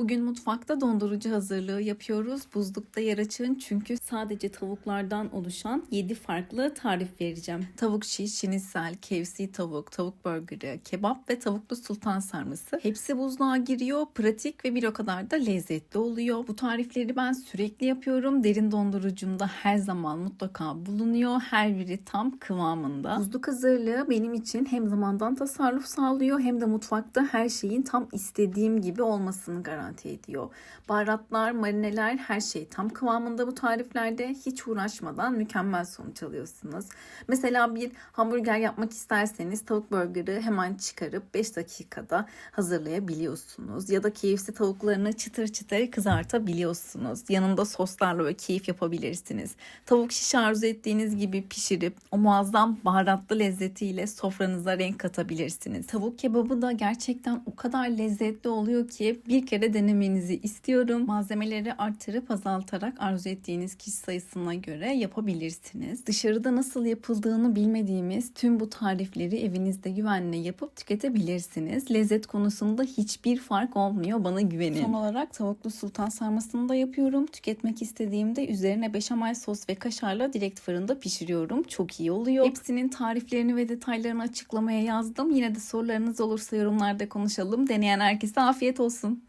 Bugün mutfakta dondurucu hazırlığı yapıyoruz. Buzlukta yer açın çünkü sadece tavuklardan oluşan 7 farklı tarif vereceğim. Tavuk şiş, şinisel, kevsi tavuk, tavuk burgeri, kebap ve tavuklu sultan sarması. Hepsi buzluğa giriyor. Pratik ve bir o kadar da lezzetli oluyor. Bu tarifleri ben sürekli yapıyorum. Derin dondurucumda her zaman mutlaka bulunuyor. Her biri tam kıvamında. Buzluk hazırlığı benim için hem zamandan tasarruf sağlıyor hem de mutfakta her şeyin tam istediğim gibi olmasını garanti ediyor. Baharatlar, marineler her şey tam kıvamında bu tariflerde hiç uğraşmadan mükemmel sonuç alıyorsunuz. Mesela bir hamburger yapmak isterseniz tavuk burgeri hemen çıkarıp 5 dakikada hazırlayabiliyorsunuz. Ya da KFC tavuklarını çıtır çıtır kızartabiliyorsunuz. Yanında soslarla böyle keyif yapabilirsiniz. Tavuk şiş arzu ettiğiniz gibi pişirip o muazzam baharatlı lezzetiyle sofranıza renk katabilirsiniz. Tavuk kebabı da gerçekten o kadar lezzetli oluyor ki bir kere denemenizi istiyorum. Malzemeleri artırıp azaltarak arzu ettiğiniz kişi sayısına göre yapabilirsiniz. Dışarıda nasıl yapıldığını bilmediğimiz tüm bu tarifleri evinizde güvenle yapıp tüketebilirsiniz. Lezzet konusunda hiçbir fark olmuyor bana güvenin. Son olarak tavuklu sultan sarmasını da yapıyorum. Tüketmek istediğimde üzerine beşamel sos ve kaşarla direkt fırında pişiriyorum. Çok iyi oluyor. Hepsinin tariflerini ve detaylarını açıklamaya yazdım. Yine de sorularınız olursa yorumlarda konuşalım. Deneyen herkese afiyet olsun.